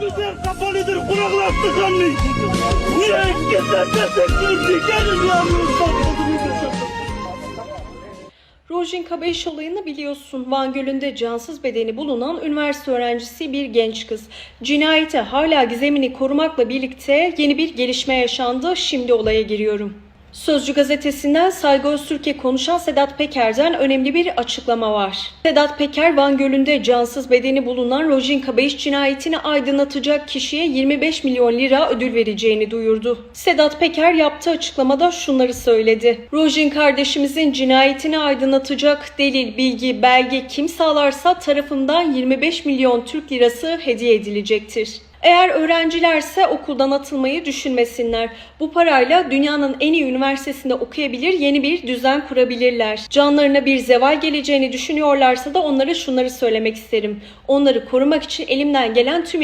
güzel kapalıdır kulaklar tıkanlı. Niye keserse sektirdi gelin yalnız Rojin Kabeş olayını biliyorsun. Van Gölü'nde cansız bedeni bulunan üniversite öğrencisi bir genç kız. Cinayete hala gizemini korumakla birlikte yeni bir gelişme yaşandı. Şimdi olaya giriyorum. Sözcü gazetesinden Saygı Öztürk'e konuşan Sedat Peker'den önemli bir açıklama var. Sedat Peker, Van Gölü'nde cansız bedeni bulunan Rojin Kabeş cinayetini aydınlatacak kişiye 25 milyon lira ödül vereceğini duyurdu. Sedat Peker yaptığı açıklamada şunları söyledi. Rojin kardeşimizin cinayetini aydınlatacak delil, bilgi, belge kim sağlarsa tarafından 25 milyon Türk lirası hediye edilecektir. Eğer öğrencilerse okuldan atılmayı düşünmesinler. Bu parayla dünyanın en iyi üniversitesinde okuyabilir, yeni bir düzen kurabilirler. Canlarına bir zeval geleceğini düşünüyorlarsa da onlara şunları söylemek isterim. Onları korumak için elimden gelen tüm